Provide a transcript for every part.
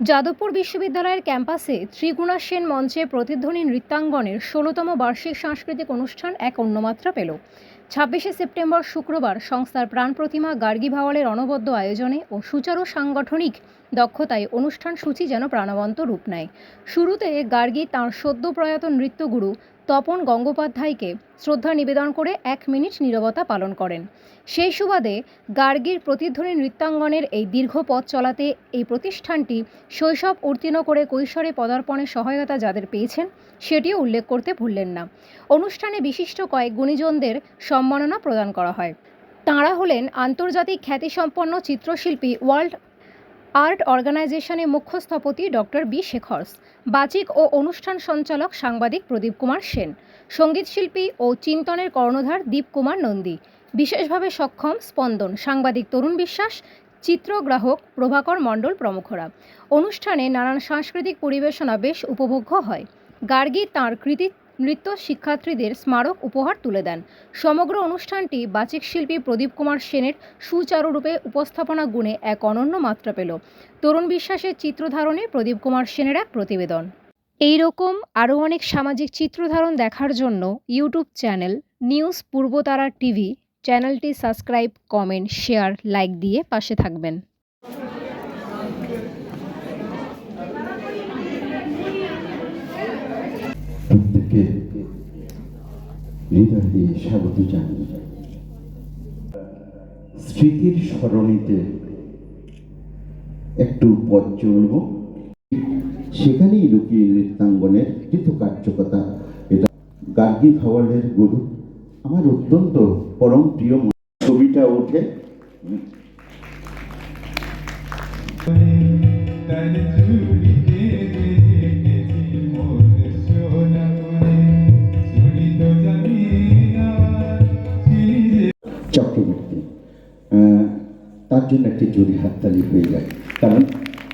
যাদবপুর বিশ্ববিদ্যালয়ের ক্যাম্পাসে ত্রিগুণা সেন মঞ্চে প্রতিধ্বনি নৃত্যাঙ্গনের ষোলোতম বার্ষিক সাংস্কৃতিক অনুষ্ঠান এক অন্যমাত্রা পেল। ছাব্বিশে সেপ্টেম্বর শুক্রবার সংস্থার প্রাণ প্রতিমা গার্গী ভাওয়ালের অনবদ্য আয়োজনে ও সুচারু সাংগঠনিক দক্ষতায় অনুষ্ঠান সূচি যেন প্রাণবন্ত রূপ নেয়। শুরুতে গার্গী তাঁর সদ্য প্রয়াত নৃত্যগুরু তপন গঙ্গোপাধ্যায়কে শ্রদ্ধা নিবেদন করে এক মিনিট নীরবতা পালন করেন। সেই সুবাদে গার্গীর প্রতিধ্বনি নৃত্যাঙ্গনের এই দীর্ঘ পথ চলাতে এই প্রতিষ্ঠানটি শৈশব উত্তীর্ণ করে কৈশোরে পদার্পণে সহায়তা যাদের পেয়েছেন, সেটিও উল্লেখ করতে ভুললেন না। অনুষ্ঠানে বিশিষ্ট কয়েক গুণীজনদের সম্মাননা প্রদান করা হয়। তাঁরা হলেন আন্তর্জাতিক খ্যাতিসম্পন্ন চিত্রশিল্পী ওয়ার্ল্ড আর্ট অর্গানাইজেশনের মুখ্য স্থপতি ডক্টর বি শেখরস, বাচিক ও অনুষ্ঠান সঞ্চালক সাংবাদিক প্রদীপ কুমার সেন সঙ্গীতশিল্পী ও চিন্তনের কর্ণধার দীপ কুমার নন্দী, বিশেষভাবে সক্ষম স্পন্দন সাংবাদিক তরুণ বিশ্বাস চিত্রগ্রাহক প্রভাকর মণ্ডল প্রমুখরা। অনুষ্ঠানে নানান সাংস্কৃতিক পরিবেশনা বেশ উপভোগ্য হয়। গার্গী তাঁর কৃতি নৃত্য শিক্ষার্থীদের স্মারক উপহার তুলে দেন। সমগ্র অনুষ্ঠানটি বাচিক শিল্পী প্রদীপ কুমার সেনের সুচারুরূপে উপস্থাপনা গুণে এক অনন্য মাত্রা পেল। তরুণ বিশ্বাসের চিত্রধারণে প্রদীপ কুমার সেনের এক প্রতিবেদন। এই রকম আরও অনেক সামাজিক চিত্রধারণ দেখার জন্য YouTube channel news Purbatara TV চ্যানেলটি সাবস্ক্রাইব, কমেন্ট, শেয়ার, লাইক দিয়ে পাশে থাকবেন। প্রত্যেককে হৃদয় দিয়ে স্বাগত জানাই। স্মৃতির স্মরণীতে একটু পথ চলব। সেখানেই লুকিয়ে নৃত্যাঙ্গনের কৃতকার্যকতা। এটা গার্গী ভাওয়ালের গুরু। আমার অত্যন্ত পরম প্রিয় ছবিটা ওঠে। তার চুড়িতে জন্য একটি জুড়ি হাততালি হয়ে যায় কারণ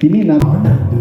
তিনি না আনন্দ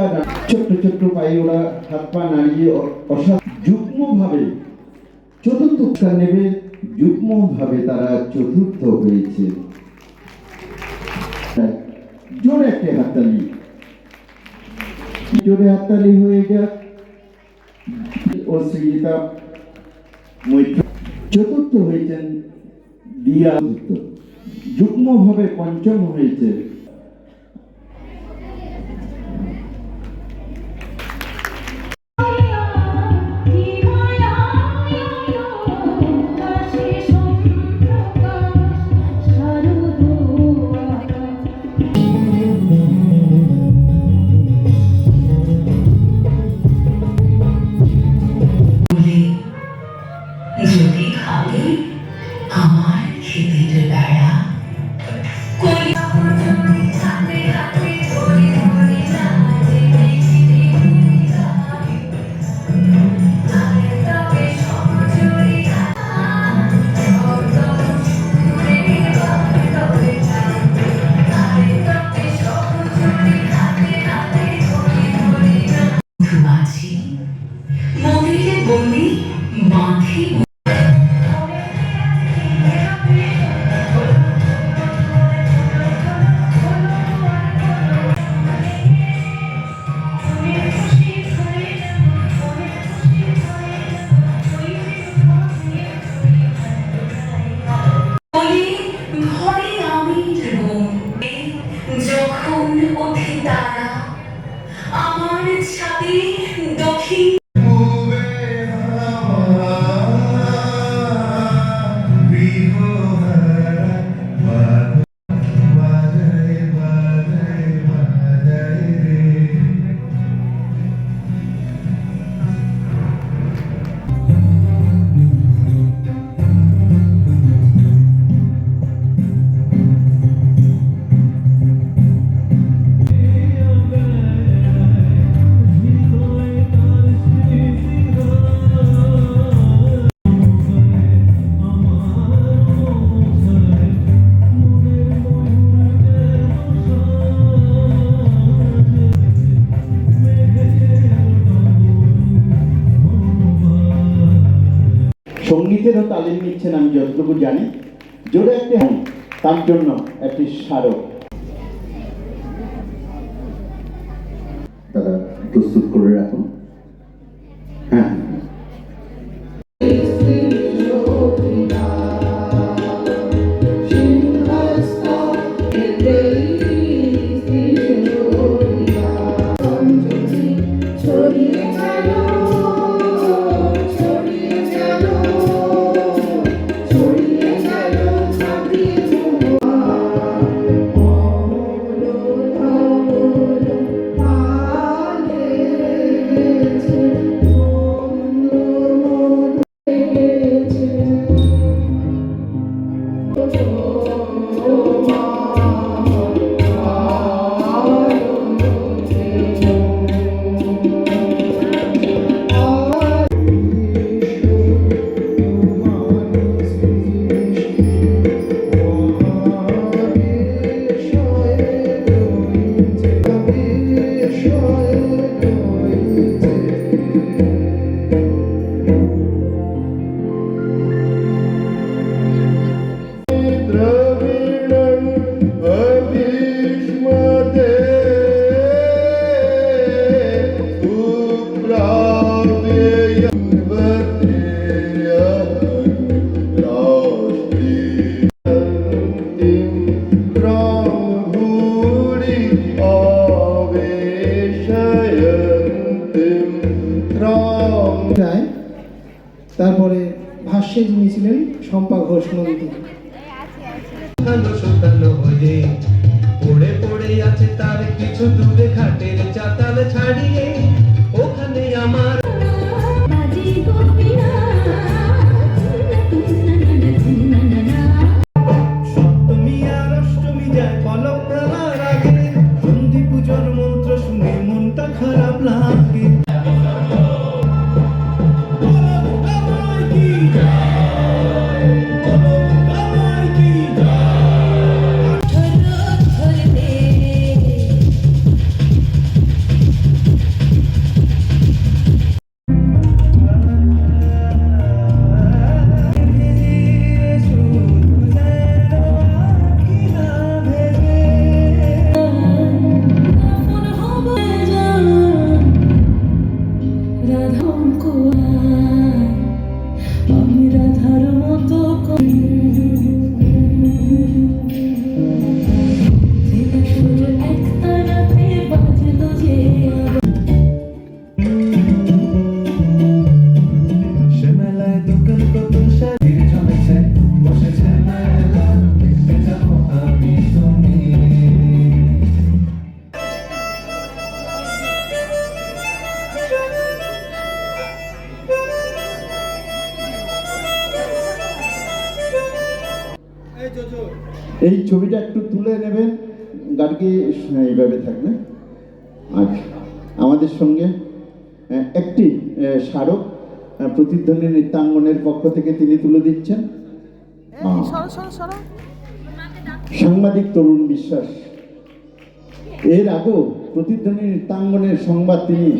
পুরস্কার ছোট্ট ছোট্ট পায়ে ওরা হাত পা নাড়িয়ে যুগ্ম ভাবে চতুর্থ পুরস্কার নেবে যুগ্ম ভাবে তারা চতুর্থ হয়েছে। হ্যাঁ, জোরে একটা হাততালি। জোরে হাততালি হয়ে যাক ও মৈত্র চতুর্থ হয়েছেন দিয়া যুগ্ম ভাবে পঞ্চম হয়েছে। তালিম নিচ্ছেন আমি যতটুকু জানি, জোরে একটি হন তার জন্য একটি স্মারক। তারা প্রস্তুত করে রাখুন। হ্যাঁ তারপরে ভাষ্যে যিনি ছিলেন শম্পা ঘোষ নন্দী পড়ে আছে তার কিছু দূরে ঘাটের চাতাল ছাড়িয়ে। ওখানে আমার গার্গি এইভাবে থাকবে। আচ্ছা আমাদের সঙ্গে একটি স্মারক প্রতিধ্বনি নৃত্যাঙ্গনের পক্ষ থেকে তিনি তুলে দিচ্ছেন। সাংবাদিক তরুণ বিশ্বাস। এর আগেও প্রতিধ্বনি নৃত্যাঙ্গনের সংবাদ তিনি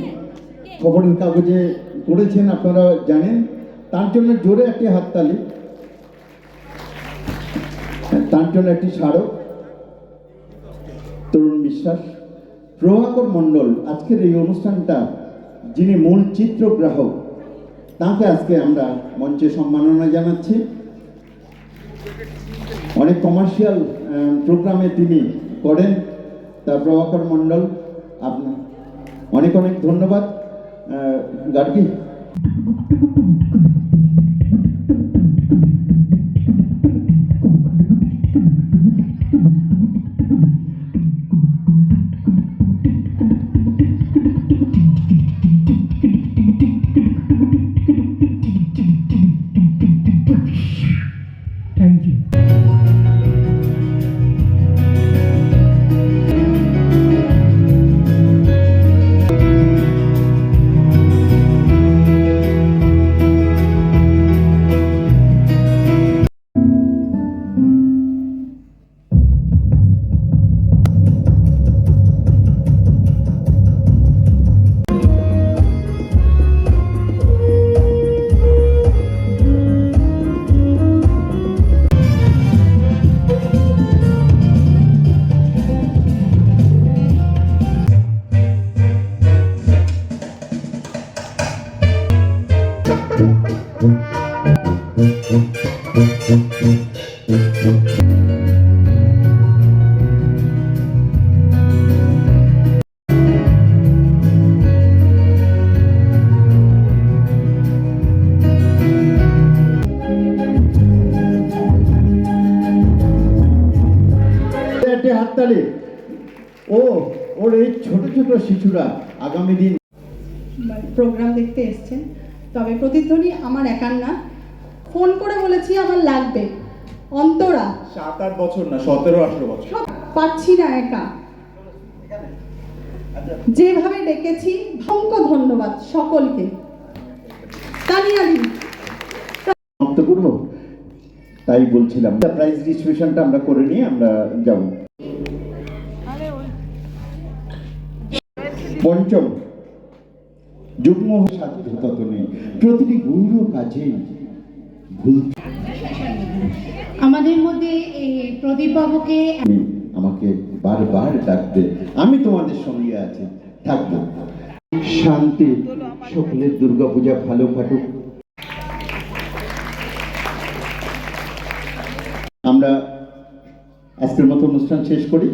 খবরের কাগজে করেছেন আপনারা জানেন। তার জন্য জোরে একটি হাততালি। তার জন্য একটি স্মারক। তরুণ বিশ্বাস, প্রভাকর মণ্ডল, আজকের এই অনুষ্ঠানটা যিনি মূল চিত্রগ্রাহক তাকে আজকে আমরা মঞ্চে সম্মাননা জানাচ্ছি। অনেক কমার্শিয়াল প্রোগ্রামে তিনি করেন, তার প্রভাকর মণ্ডল, আপনার অনেক অনেক ধন্যবাদ। গার্গী। ছোট শিশুরা আগামী দিন। প্রোগ্রাম দেখতে এসছেন। তবে প্রতিধ্বনি আমার একার না। ফোন করে বলেছি আমার লাগবে। অন্তরা। সাত আট বছর না সতেরো আঠেরো বছর। পাচ্ছি না একা। যেভাবে ডেকেছি ভঙ্ক ধন্যবাদ সকলকে। তাই বলছিলাম প্রাইজ ডিস্ট্রিবিউশনটা আমরা করে নিয়ে আমরা যাব। পঞ্চম। যুগ্ম সাধ্য তত নেই প্রতিটি গৌর কাজেই ভুল আমাদের মধ্যে প্রদীপ বাবুকে আমাকে বারবার ডাকবে। আমি তোমাদের সঙ্গে আছি। থাকব। শান্তি সকলের দুর্গাপূজা ভালো কাটুক। আমরা আজকের মতো অনুষ্ঠান শেষ করি।